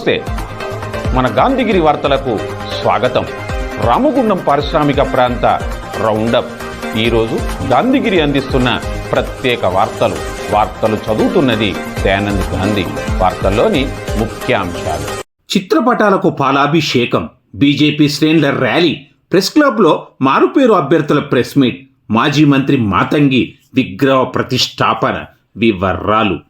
నమస్తే. మన గాంధీగిరి వార్తలకు స్వాగతం. రామగుండం పారిశ్రామిక ప్రాంత రౌండప్. ఈరోజు గాంధీగిరి అందిస్తున్న ప్రత్యేక వార్తలు. వార్తలు చదువుతున్నది దయానంద్ గాంధీ. వార్తల్లోని ముఖ్యాంశాలు. చిత్రపటాలకు పాలాభిషేకం. బీజేపీ శ్రేణుల ర్యాలీ. ప్రెస్ క్లబ్లో మారుపేరు అభ్యర్థుల ప్రెస్ మీట్. మాజీ మంత్రి మాతంగి విగ్రహ ప్రతిష్టాపన. వివరాలు.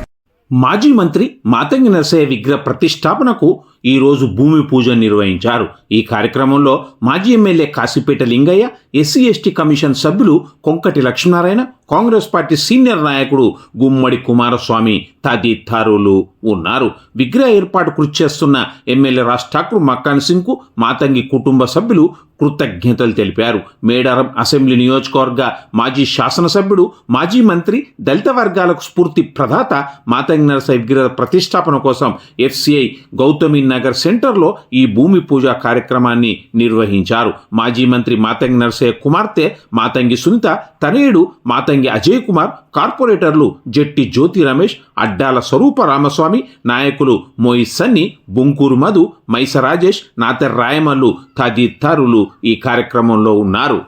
మాజీ మంత్రి మాతంగి నరసయ్య విగ్రహ ప్రతిష్టాపనకు ఈరోజు భూమి పూజ నిర్వహించారు. ఈ కార్యక్రమంలో మాజీ MLA Kashipeta Lingaiah SC ST commission సభ్యులు Konkati Lakshminarayana Congress party senior నాయకుడు గుమ్మడి కుమారస్వామి తదితరులు ఉన్నారు. విగ్రహ ఏర్పాటు కృషి చేస్తున్న ఎమ్మెల్యే రాజ్ ఠాకూర్ మక్కాన్ సింగ్కు మాతంగి కుటుంబ సభ్యులు కృతజ్ఞతలు తెలిపారు. మేడారం అసెంబ్లీ నియోజకవర్గ మాజీ శాసనసభ్యుడు మాజీ మంత్రి దళిత వర్గాలకు స్ఫూర్తి ప్రదాత మాతంగి నరస విగ్రహ ప్రతిష్టాపన కోసం ఎఫ్సిఐ గౌతమి నగర్ సెంటర్లో ఈ భూమి పూజ కార్యక్రమాన్ని నిర్వహించారు. మాజీ మంత్రి మాతంగి నరసయ్య కుమార్తె మాతంగి సునీత తనయుడు మాతంగి అజయ్ కుమార్ కార్పొరేటర్లు జట్టి జ్యోతి రమేష్ అడ్డాల స్వరూప రామస్వామి నాయకులు మోయి సన్ని బుంకూరు మధు మైస రాజేష్ నాతర్ రాయమల్లు తదితరులు ఈ కార్యక్రమంలో ఉన్నారు.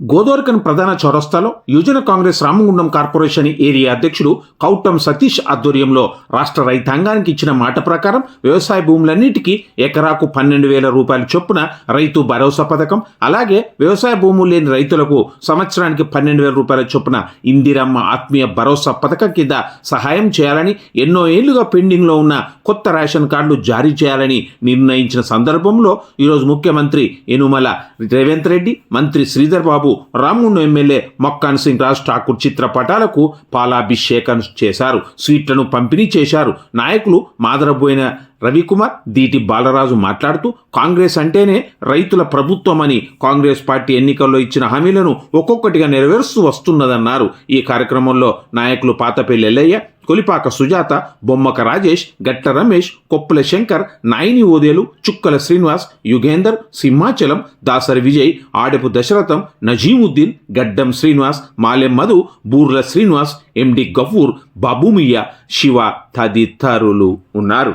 గోదోర్కన్ ప్రధాన చౌరస్తాలో యువజన కాంగ్రెస్ రామగుండం కార్పొరేషన్ ఏరియా అధ్యక్షుడు కౌటం సతీష్ ఆధ్వర్యంలో రాష్ట్ర రైతాంగానికి ఇచ్చిన మాట ప్రకారం వ్యవసాయ భూములన్నిటికీ ఎకరాకు పన్నెండు వేల రూపాయల చొప్పున రైతు భరోసా పథకం అలాగే వ్యవసాయ భూములు లేని రైతులకు సంవత్సరానికి పన్నెండు వేల రూపాయల చొప్పున ఇందిరమ్మ ఆత్మీయ భరోసా పథకం కింద సహాయం చేయాలని ఎన్నో ఏళ్ళుగా పెండింగ్లో ఉన్న కొత్త రేషన్ కార్డులు జారీ చేయాలని నిర్ణయించిన సందర్భంలో ఈరోజు ముఖ్యమంత్రి యనుమల రేవంత్ రెడ్డి మంత్రి శ్రీధర్ బాబు రాముండు ఎమ్మెల్యే మక్కాన్ సింగ్ రాజ్ ఠాకూర్ చిత్రపటాలకు పాలాభిషేకం చేశారు. స్వీట్లను పంపిణీ చేశారు. నాయకులు మాదరబోయిన రవికుమార్ దీటి బాలరాజు మాట్లాడుతూ కాంగ్రెస్ అంటేనే రైతుల ప్రభుత్వం అని కాంగ్రెస్ పార్టీ ఎన్నికల్లో ఇచ్చిన హామీలను ఒక్కొక్కటిగా నెరవేరుస్తూ వస్తున్నదన్నారు. ఈ కార్యక్రమంలో నాయకులు పాతపల్లి ఎల్లయ్య కొలిపాక సుజాత బొమ్మక రాజేష్ గట్ట రమేష్ కొప్పుల శంకర్ నాయిని ఓదేలు చుక్కల శ్రీనివాస్ యుగేందర్ సింహాచలం దాసరి విజయ్ ఆడపు దశరథం నజీముద్దీన్ గడ్డం శ్రీనివాస్ మాలెం మధు బూర్ల శ్రీనివాస్ ఎండి గఫూర్ బాబుమియ్య శివ తదితరులు ఉన్నారు.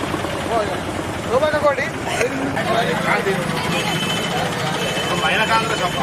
కోటి కాంగ్రెస్ అప్ప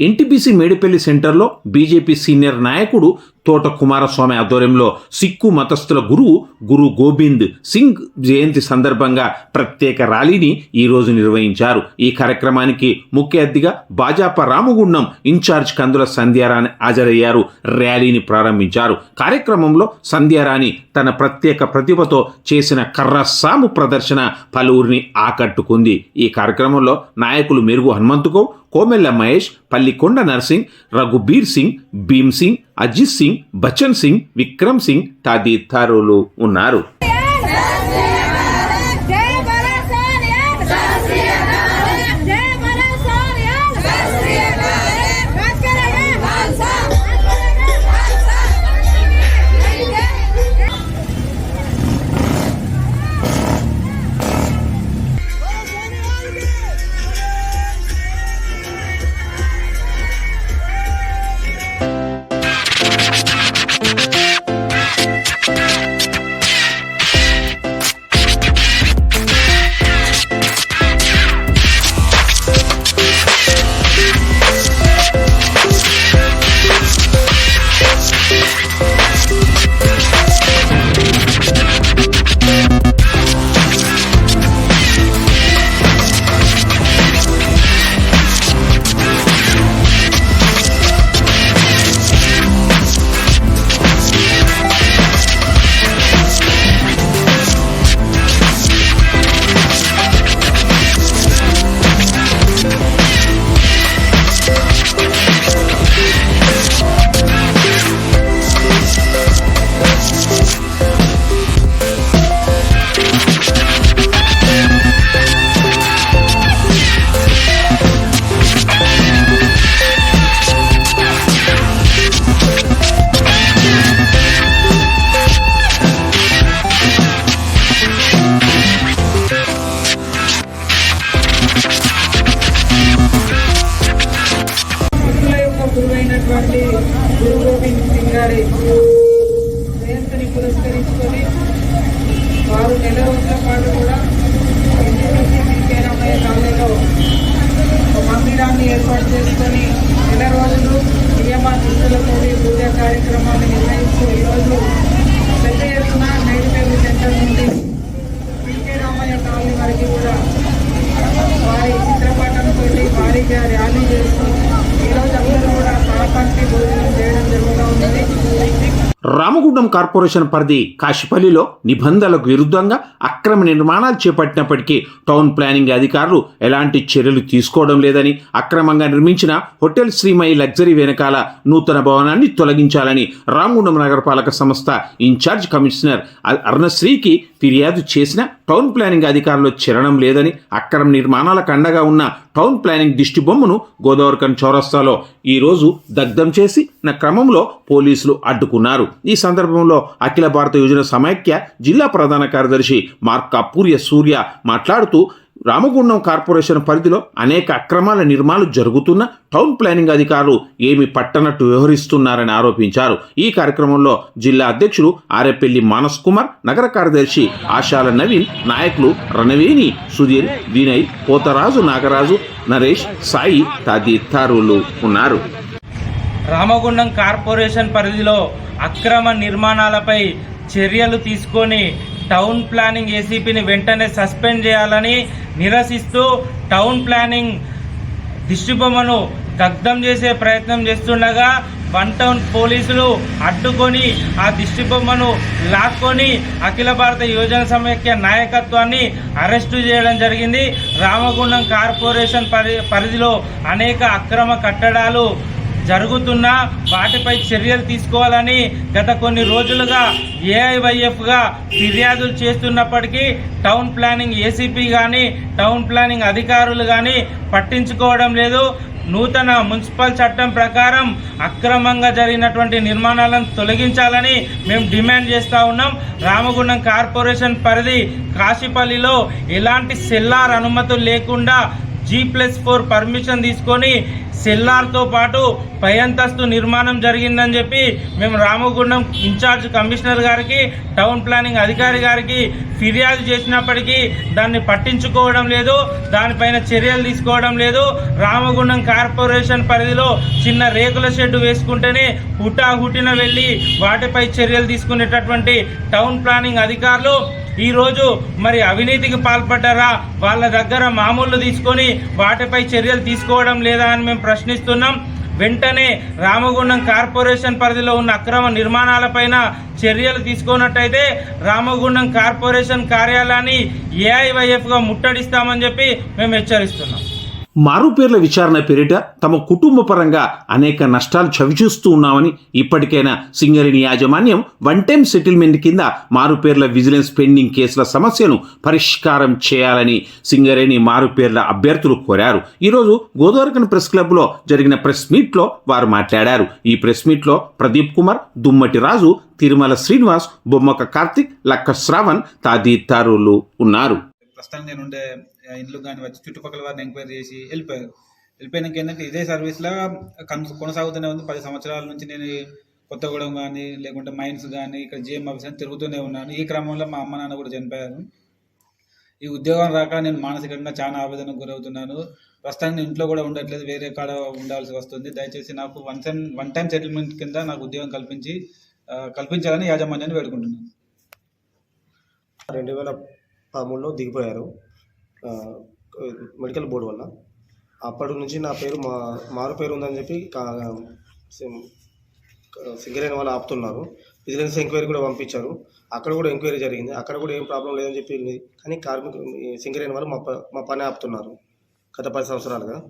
ఎన్టీపీసీ మేడిపల్లి సెంటర్లో బీజేపీ సీనియర్ నాయకుడు తోట కుమారస్వామి ఆధ్వర్యంలో సిక్కు మతస్థుల గురువు గురు గోబింద్ సింగ్ జయంతి సందర్భంగా ప్రత్యేక ర్యాలీని ఈరోజు నిర్వహించారు. ఈ కార్యక్రమానికి ముఖ్య అతిథిగా భాజపా రామగుండం ఇన్ఛార్జ్ కందుల సంధ్యారాణి హాజరయ్యారు. ర్యాలీని ప్రారంభించారు. కార్యక్రమంలో సంధ్యారాణి తన ప్రత్యేక ప్రతిభతో చేసిన కర్రసాము ప్రదర్శన పలువురిని ఆకట్టుకుంది. ఈ కార్యక్రమంలో నాయకులు మెరుగు హనుమంతుగౌడ్ కోమెల్ల మహేష్ పల్లికొండ నర్సింగ్ రఘుబీర్ సింగ్ భీమ్ సింగ్ అజిత్ సింగ్ బచ్చన్ సింగ్ విక్రమ్ సింగ్ తదితరులు ఉన్నారు. శ్రీ గురు గోవింద్ సింగ్ గారి జయంతిని పురస్కరించుకొని వారు నెల రోజుల పాటు కూడా ఎన్టీపీసీ వెంకయ్యరామయ్య కాలనీలో మందిరాన్ని ఏర్పాటు చేసుకొని నెల రోజులు నియమ నిధులతో పూజా కార్యక్రమాన్ని నిర్వహిస్తూ ఈరోజు పెద్ద ఎత్తున నైరుపేరు సెంటర్ నుండి వెంకయ్యరామయ్య కాలనీ వరకు కూడా వారి చిత్రపటంతో భారీగా రామగుండం కార్పొరేషన్ పరిధి కాశిపల్లిలో నిబంధనలకు విరుద్ధంగా అక్రమ నిర్మాణాలు చేపట్టినప్పటికీ టౌన్ ప్లానింగ్ అధికారులు ఎలాంటి చర్యలు తీసుకోవడం లేదని అక్రమంగా నిర్మించిన హోటల్ శ్రీమయి లగ్జరీ వెనకాల నూతన భవనాన్ని తొలగించాలని రామగుండం నగరపాలక సంస్థ ఇన్ఛార్జ్ కమిషనర్ అరుణశ్రీకి ఫిర్యాదు చేసిన టౌన్ ప్లానింగ్ అధికారులు చెరడం లేదని అక్రమ నిర్మాణాలకు అండగా ఉన్న టౌన్ ప్లానింగ్ దిష్టి బొమ్మను గోదావరికన్ చౌరస్తాలో ఈరోజు దగ్ధం చేసి నా క్రమంలో పోలీసులు అడ్డుకున్నారు. ఈ సందర్భంలో అఖిల భారత యోజన సమైక్య జిల్లా ప్రధాన కార్యదర్శి మార్కా పూర్య సూర్య మాట్లాడుతూ రామగుండం కార్పొరేషన్ పరిధిలో అనేక అక్రమాల నిర్మాణాలు జరుగుతున్న టౌన్ ప్లానింగ్ అధికారులు ఏమి పట్టనట్టు వ్యవహరిస్తున్నారని ఆరోపించారు. ఈ కార్యక్రమంలో జిల్లా అధ్యక్షుడు ఆరేపల్లి మానస్ కుమార్ నగర కార్యదర్శి ఆశాల నవీన్ నాయకులు రణవేణి సుధీర్ వినయ్ పోతరాజు నాగరాజు నరేష్ సాయి తదితరులు ఉన్నారు. రామగుండం కార్పొరేషన్ పరిధిలో అక్రమ నిర్మాణాలపై చర్యలు తీసుకొని టౌన్ ప్లానింగ్ ఏసీపీని వెంటనే సస్పెండ్ చేయాలని నిరసిస్తూ టౌన్ ప్లానింగ్ దిష్టిబొమ్మను దగ్ధం చేసే ప్రయత్నం చేస్తుండగా వన్ టౌన్ పోలీసులు అడ్డుకొని ఆ దిష్టిబొమ్మను లాక్కొని అఖిల భారత యోజన సమైక్య నాయకత్వాన్ని అరెస్టు చేయడం జరిగింది. రామగుండం కార్పొరేషన్ పరి పరిధిలో అనేక అక్రమ కట్టడాలు జరుగుతున్నా వాటిపై చర్యలు తీసుకోవాలని గత కొన్ని రోజులుగా ఏఐవైఎఫ్గా ఫిర్యాదులు చేస్తున్నప్పటికీ టౌన్ ప్లానింగ్ ఏసీపీ కానీ టౌన్ ప్లానింగ్ అధికారులు కానీ పట్టించుకోవడం లేదు. నూతన మున్సిపల్ చట్టం ప్రకారం అక్రమంగా జరిగినటువంటి నిర్మాణాలను తొలగించాలని మేము డిమాండ్ చేస్తూ ఉన్నాం. రామగుండం కార్పొరేషన్ పరిధి కాశీపల్లిలో ఎలాంటి సెల్లార్ అనుమతులు లేకుండా జీ ప్లస్ ఫోర్ పర్మిషన్ తీసుకొని సెల్లార్తో పాటు పై అంతస్తు నిర్మాణం జరిగిందని చెప్పి మేము రామగుండం ఇన్ఛార్జ్ కమిషనర్ గారికి టౌన్ ప్లానింగ్ అధికారి గారికి ఫిర్యాదు చేసినప్పటికీ దాన్ని పట్టించుకోవడం లేదు దానిపైన చర్యలు తీసుకోవడం లేదు. రామగుండం కార్పొరేషన్ పరిధిలో చిన్న రేకుల షెడ్డు వేసుకుంటేనే హుటా హుటిన వెళ్ళి వాటిపై చర్యలు తీసుకునేటటువంటి టౌన్ ప్లానింగ్ అధికారులు ఈరోజు మరి అవినీతికి పాల్పడ్డారా? వాళ్ళ దగ్గర మామూలు తీసుకొని వాటిపై చర్యలు తీసుకోవడం లేదా అని మేము ప్రశ్నిస్తున్నాం. వెంటనే రామగుండం కార్పొరేషన్ పరిధిలో ఉన్న అక్రమ నిర్మాణాలపైన చర్యలు తీసుకున్నట్టయితే రామగుండం కార్పొరేషన్ కార్యాలయాన్ని ఏఐవైఎఫ్గా ముట్టడిస్తామని చెప్పి మేము హెచ్చరిస్తున్నాం. మారుపేర్ల విచారణ పేరిట తమ కుటుంబ పరంగా అనేక నష్టాలు చవిచూస్తూ ఉన్నామని ఇప్పటికైనా సింగరేణి యాజమాన్యం వన్ టైం సెటిల్మెంట్ కింద మారుపేర్ల విజిలెన్స్ పెండింగ్ కేసుల సమస్యను పరిష్కారం చేయాలని సింగరేణి మారుపేర్ల అభ్యర్థులు కోరారు. ఈరోజు గోదావరికన్ ప్రెస్ క్లబ్లో జరిగిన ప్రెస్ మీట్లో వారు మాట్లాడారు. ఈ ప్రెస్ మీట్లో ప్రదీప్ కుమార్ దుమ్మటి రాజు తిరుమల శ్రీనివాస్ బొమ్మక కార్తిక్ లక్క శ్రావణ్ తదితరులు ఉన్నారు. ప్రస్తుతం నేను ఉండే ఇండ్లు కానీ వచ్చి చుట్టుపక్కల వారిని ఎంక్వైరీ చేసి వెళ్ళిపోయారు. వెళ్ళిపోయినాక ఏంటంటే ఇదే సర్వీస్లో కన్ కొనసాగుతూనే ఉంది. పది సంవత్సరాల నుంచి నేను కొత్తగూడెం కానీ లేకుంటే మైన్స్ కానీ ఇక్కడ జిఎం ఆఫీస్ అని తిరుగుతూనే ఉన్నాను. ఈ క్రమంలో మా అమ్మ నాన్న కూడా చనిపోయారు. ఈ ఉద్యోగం రాక నేను మానసికంగా చాలా ఆవేదనకు గురవుతున్నాను. ప్రస్తుతానికి ఇంట్లో కూడా ఉండట్లేదు. వేరే కాడ ఉండాల్సి వస్తుంది. దయచేసి నాకు one time one time settlement కింద నాకు ఉద్యోగం కల్పించి కల్పించాలని యాజమాన్యాన్ని వేడుకుంటున్నాను. రెండు వేల పదమూడులో దిగిపోయారు. మెడికల్ బోర్డు వల్ల. అప్పటి నుంచి నా పేరు మా మారు పేరు ఉందని చెప్పి కా- సింగరేణి వాళ్ళు ఆపుతున్నారు. విజిలెన్స్ ఎంక్వైరీ కూడా పంపించారు. అక్కడ కూడా ఎంక్వైరీ జరిగింది. అక్కడ కూడా ఏం ప్రాబ్లం లేదని చెప్పింది కానీ కార్మికులు ఈ సింగరేణి వాళ్ళు మా ప- మా పని ఆపుతున్నారు. గత పది సంవత్సరాలుగా.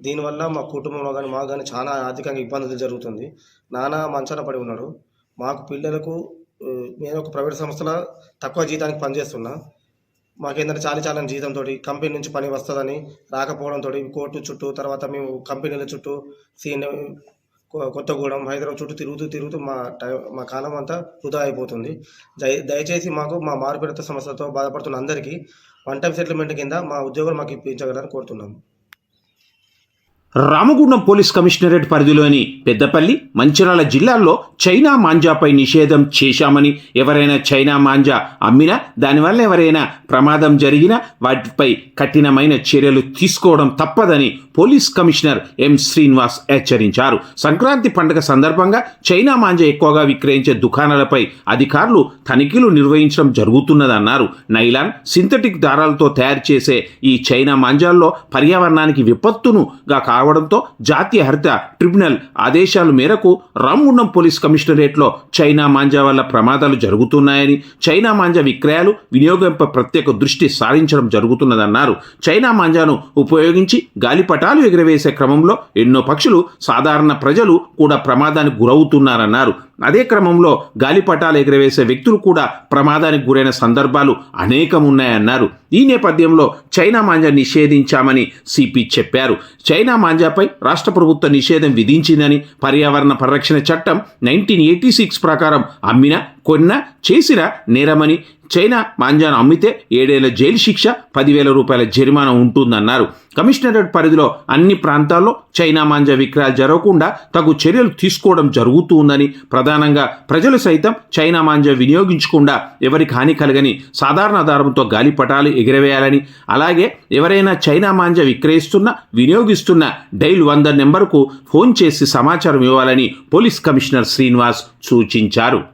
దీనివల్ల మా కుటుంబంలో కానీ మాకు కానీ చాలా ఆర్థికంగా ఇబ్బందులు జరుగుతుంది. నాన్న మంచాన పడి ఉన్నాడు మాకు పిల్లలకు నేను ఒక ప్రైవేట్ సంస్థలో తక్కువ జీతానికి పనిచేస్తున్నా. మాకేంటంటే చాలా చాలా జీతంతో కంపెనీ నుంచి పని వస్తుందని రాకపోవడంతో కోర్టు చుట్టూ తర్వాత మేము కంపెనీల చుట్టూ సీని కొ- కొత్తగూడెం హైదరాబాద్ చుట్టూ తిరుగుతూ తిరుగుతూ మా టైం మా కాలం అంతా వృధా అయిపోతుంది. దయ దయచేసి మాకు మా మారుపేట సమస్యలతో బాధపడుతున్న అందరికీ వన్ టైం సెటిల్మెంట్ కింద మా ఉద్యోగులు మాకు ఇప్పించగలరని కోరుతున్నాము. రామగుండం పోలీస్ కమిషనరేట్ పరిధిలోని పెద్దపల్లి మంచిరాల జిల్లాల్లో చైనా మాంజాపై నిషేధం చేశామని ఎవరైనా చైనా మాంజా అమ్మినా దానివల్ల ఎవరైనా ప్రమాదం జరిగినా వాటిపై కఠినమైన చర్యలు తీసుకోవడం తప్పదని పోలీస్ కమిషనర్ ఎం శ్రీనివాస్ హెచ్చరించారు. సంక్రాంతి పండుగ సందర్భంగా చైనా మాంజా ఎక్కువగా విక్రయించే దుకాణాలపై అధికారులు తనిఖీలు నిర్వహించడం జరుగుతున్నదన్నారు. నైలాన్ సింథటిక్ దారాలతో తయారు చేసే ఈ చైనా మాంజాల్లో పర్యావరణానికి విపత్తునుగా రావడంతో జాతీయ హరిత ట్రిబ్యునల్ ఆదేశాల మేరకు రామగుండం పోలీస్ కమిషనరేట్లో చైనా మాంజా వల్ల ప్రమాదాలు జరుగుతున్నాయని చైనా మాంజా విక్రయాలు వినియోగంపై ప్రత్యేక దృష్టి సారించడం జరుగుతున్నదన్నారు. చైనా మాంజాను ఉపయోగించి గాలిపటాలు ఎగురవేసే క్రమంలో ఎన్నో పక్షులు సాధారణ ప్రజలు కూడా ప్రమాదానికి గురవుతున్నారన్నారు. అదే క్రమంలో గాలిపటాలు ఎగురవేసే వ్యక్తులు కూడా ప్రమాదానికి గురైన సందర్భాలు అనేకం ఉన్నాయన్నారు ఈ నేపథ్యంలో చైనా మాంజా నిషేధించామని సిపి చెప్పారు. చైనా మాంజాపై రాష్ట్ర ప్రభుత్వం నిషేధం విధించిందని పర్యావరణ పరిరక్షణ చట్టం నైన్టీన్ ఎయిటీ సిక్స్ ప్రకారం అమ్మిన కొన్న చేసిన నేరమని చైనా మాంజాను అమ్మితే ఏడేళ్ళ జైలు శిక్ష పదివేల రూపాయల జరిమానా ఉంటుందన్నారు. కమిషనరేట్ పరిధిలో అన్ని ప్రాంతాల్లో చైనా మాంజా విక్రయాలు జరగకుండా తగు చర్యలు తీసుకోవడం జరుగుతుందని ప్రధానంగా ప్రజలు సైతం చైనా మాంజా వినియోగించకుండా ఎవరికి హాని కలగని సాధారణ ఆధారంతో గాలిపటాలు ఎగిరవేయాలని అలాగే ఎవరైనా చైనా మాంజా విక్రయిస్తున్న వినియోగిస్తున్న డైల్ వంద నెంబర్కు ఫోన్ చేసి సమాచారం ఇవ్వాలని పోలీస్ కమిషనర్ శ్రీనివాస్ సూచించారు.